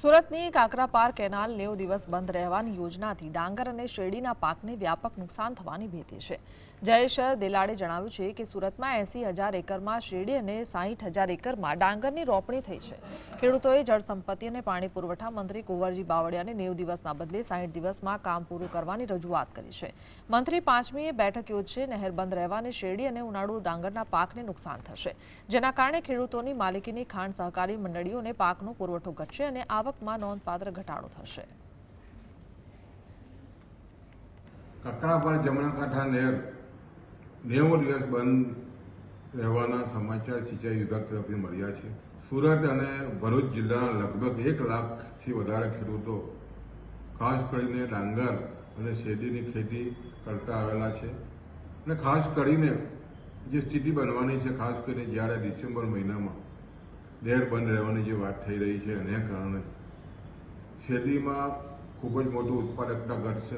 સુરતની કાકરાપાર કેનાલ નેવ દિવસ બંધ રહેવાની યોજનાથી ડાંગર અને શેરડીના પાકને વ્યાપક નુકસાન થવાની ભીતિ છે. જયેશ દેલાડે જણાવ્યું છે કે સુરતમાં એસી એકરમાં શેરડી અને સાહીઠ એકરમાં ડાંગરની રોપણી થઈ છે. ખેડૂતોએ જળસંપત્તિ અને પાણી પુરવઠા મંત્રી કુંવરજી બાવળિયાને નેવ દિવસના બદલે સાહીઠ દિવસમાં કામ પૂરું કરવાની રજૂઆત કરી છે. મંત્રી પાંચમીએ બેઠક યોજશે, નહેર બંધ રહેવાને શેરડી અને ઉનાળુ ડાંગરના પાકને નુકસાન થશે. જેના કારણે ખેડૂતોની માલિકીની ખાંડ સહકારી મંડળીઓને પાકનો પુરવઠો ઘટશે અને આવકમાં નોંધપાત્ર ઘટાડો થશે. કકડાપર જમણા કાંઠા નેર નેવું દિવસ બંધ રહેવાના સમાચાર સિંચાઈ વિભાગ તરફથી મળ્યા છે. સુરત અને ભરૂચ જિલ્લાના લગભગ એક લાખથી વધારે ખેડૂતો ખાસ કરીને ડાંગર અને શેરડીની ખેતી કરતા આવેલા છે. અને ખાસ કરીને જે સ્થિતિ બનવાની છે, ખાસ કરીને જ્યારે ડિસેમ્બર મહિનામાં નહેર બંધ રહેવાની જે વાત થઈ રહી છે, એને કારણે શેરડીમાં ખૂબ જ મોટું ઉત્પાદકતા ઘટશે.